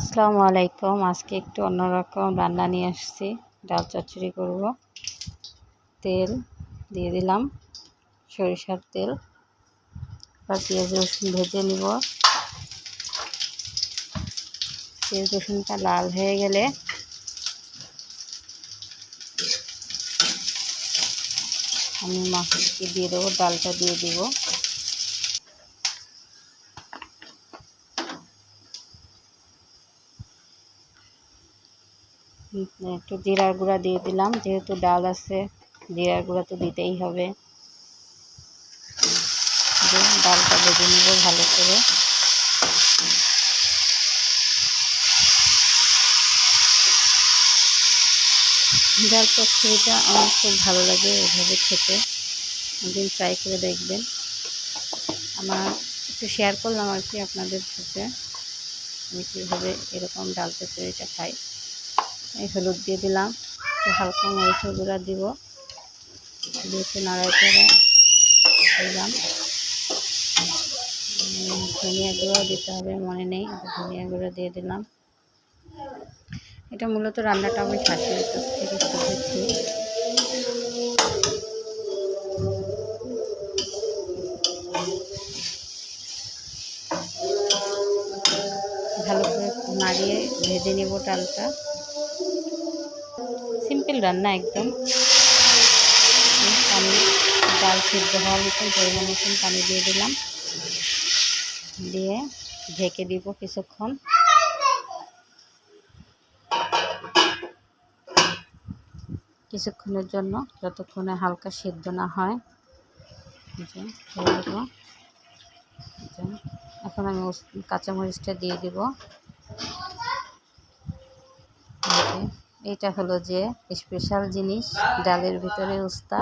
আসসালামু আলাইকুম। আজকে একটু অন্যরকম রান্না নিয়ে আসছি। ডাল চচ্চড়ি করব। তেল দিয়ে দিলাম। সরিষার তেল আর পেঁয়াজ রসুন ভেজে নিব। পেঁয়াজ রসুনটা লাল হয়ে গেলে আমি মাছকে দিয়ে দেবো, ডালটা দিয়ে দিব। একটু জিরার গুঁড়া দিয়ে দিলাম। যেহেতু ডাল আছে, জিরার গুঁড়া তো দিতেই হবে। ডালটা ভেজে নেব ভালো করে। ডাল চচ্চড়িটা আমার খুব ভালো লাগে এভাবে খেতে। একদিন ট্রাই করে দেখবেন। আমার একটু শেয়ার করলাম আর কি আপনাদের সাথে। আমি কীভাবে এরকম ডাল চচ্চড়িটা খাই। এই হলুদ দিয়ে দিলাম। হালকা মরিচের গুঁড়া দিব। দিয়ে নাড়াই করে দিলাম। ধনিয়া গুঁড়ো দিতে হবে, মনে নেই। ধনিয়া গুঁড়ো দিয়ে দিলাম। এটা মূলত রান্নাটা আমি শাশুড়ির কাছ থেকে শিখেছি। ভালো করে নাড়িয়ে ভেজে নেব ডালটা। সিম্পল রান্না একদম। পানি ডাল সিদ্ধ হওয়ার মতন পরিমাণ মতন পানি দিয়ে দিলাম। দিয়ে ঢেকে দিব কিছুক্ষণ। কিছুক্ষণের জন্য যতক্ষণে হালকা সিদ্ধ না হয়। এখন আমি কাঁচামরিচটা দিয়ে দিব। এটা হলো যে স্পেশাল জিনিস ডালের ভিতরে উস্তা।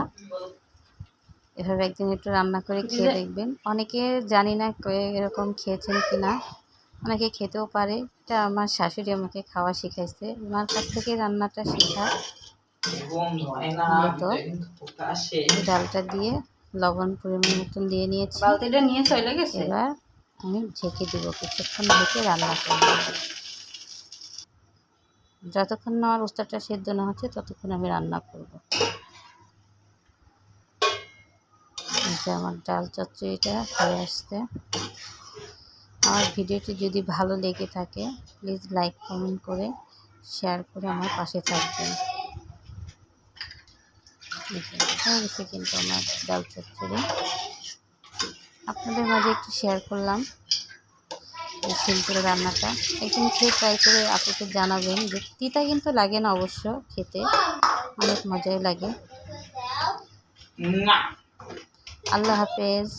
এভাবে একদিন একটু রান্না করে খেয়ে দেখবেন। অনেকে জানি না এরকম খেয়েছেন কি না অনেকে খেতেও পারে। এটা আমার শাশুড়ি আমাকে খাওয়া শিখাইছে। ওনার কাছ থেকে রান্নাটা শেখা। মতো ডালটা দিয়ে লবণ পরিমাণ মতন দিয়ে নিয়েছি। নিয়ে চলে গেছে? এবার আমি ঢেকে দিব। কিছুক্ষণ ঢেকে রান্না করব। যতক্ষণ না আমার উস্তাটা সেদ্ধ না হচ্ছে, ততক্ষণ আমি রান্না করব। যে আমার ডাল চচ্চড়িটা হয়ে আসতে আমার ভিডিওটি যদি ভালো লেগে থাকে প্লিজ লাইক কমেন্ট করে শেয়ার করে আমার পাশে থাকবেন। হয়ে গেছে কিন্তু আমার ডাল চচ্চড়ি। আপনাদের মাঝে একটু শেয়ার করলাম। এই সিম্পল রান্নাটা। একদিন খেয়ে ট্রাই করে আপনাকে জানাবেন যে তিতা কিন্তু লাগে না অবশ্য খেতে। অনেক মজাই লাগে। আল্লাহ হাফেজ।